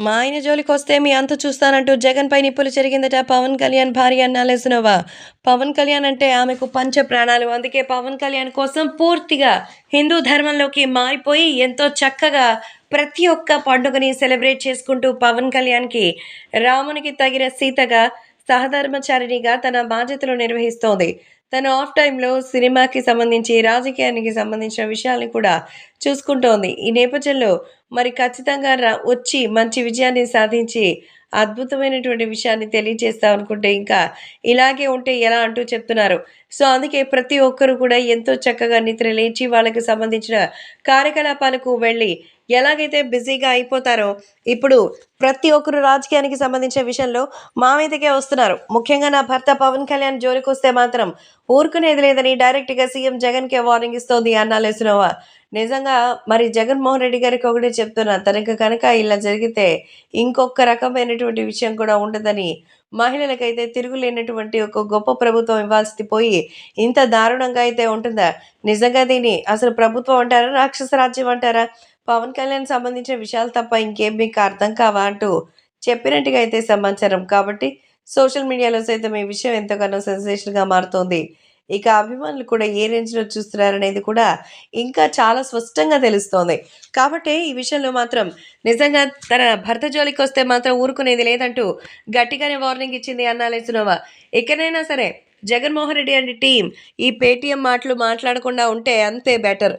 మా ఆయన జోలికొస్తే మీ అంత చూస్తానంటూ జగన్పై నిప్పులు చెరిగిందట పవన్ కళ్యాణ్ భార్య నాలేసునవా పవన్ కళ్యాణ్ అంటే ఆమెకు పంచ ప్రాణాలు. అందుకే పవన్ కళ్యాణ్ కోసం పూర్తిగా హిందూ ధర్మంలోకి మారిపోయి ఎంతో చక్కగా ప్రతి ఒక్క పండుగని సెలబ్రేట్ చేసుకుంటూ పవన్ కళ్యాణ్కి రామునికి తగిన సీతగా సహధర్మచారిణిగా తన బాధ్యతలు నిర్వహిస్తోంది. తన ఆఫ్ టైంలో సినిమాకి సంబంధించి రాజకీయానికి సంబంధించిన విషయాల్ని కూడా చూసుకుంటోంది. ఈ నేపథ్యంలో మరి ఖచ్చితంగా రా వచ్చి మంచి విజయాన్ని సాధించి అద్భుతమైనటువంటి విషయాన్ని తెలియజేస్తాం అనుకుంటే ఇంకా ఇలాగే ఉంటే ఎలా అంటూ చెప్తున్నారు. సో అందుకే ప్రతి ఒక్కరు కూడా ఎంతో చక్కగా నిద్ర లేచి వాళ్ళకి సంబంధించిన కార్యకలాపాలకు వెళ్ళి ఎలాగైతే బిజీగా అయిపోతారో ఇప్పుడు ప్రతి ఒక్కరు రాజకీయానికి సంబంధించిన విషయంలో మా మీదకే వస్తున్నారు. ముఖ్యంగా నా భర్త పవన్ కళ్యాణ్ జోలికి వస్తే మాత్రం ఊరుకునేది లేదని డైరెక్ట్గా సీఎం జగన్కే వార్నింగ్ ఇస్తోంది అన్నాలేసినవా. నిజంగా మరి జగన్మోహన్ రెడ్డి గారికి ఒకటే చెప్తున్నా తనకు కనుక ఇలా జరిగితే ఇంకొక రకమైనటువంటి విషయం కూడా ఉండదని మహిళలకైతే తిరుగులేనటువంటి ఒక గొప్ప ప్రభుత్వం ఇవ్వాల్సి పోయి ఇంత దారుణంగా అయితే ఉంటుందా? నిజంగా దీన్ని అసలు ప్రభుత్వం అంటారా రాక్షస రాజ్యం అంటారా? పవన్ కళ్యాణ్ సంబంధించిన విషయాలు తప్ప ఇంకేం మీకు అర్థం కావా అంటూ చెప్పినట్టుగా అయితే సమాచారం. కాబట్టి సోషల్ మీడియాలో సైతం ఈ విషయం ఎంతగానో సెన్సేషన్గా మారుతోంది. ఇక అభిమానులు కూడా ఏ రేంజ్లో చూస్తున్నారనేది కూడా ఇంకా చాలా స్పష్టంగా తెలుస్తోంది. కాబట్టి ఈ విషయంలో మాత్రం నిజంగా తన భర్త జోలికి వస్తే మాత్రం ఊరుకునేది లేదంటూ గట్టిగానే వార్నింగ్ ఇచ్చింది అన్నాలేసునోవా ఎక్కడైనా సరే జగన్మోహన్ రెడ్డి అండ్ టీం ఈ పేటీఎం మాటలు మాట్లాడకుండా ఉంటే అంతే బెటర్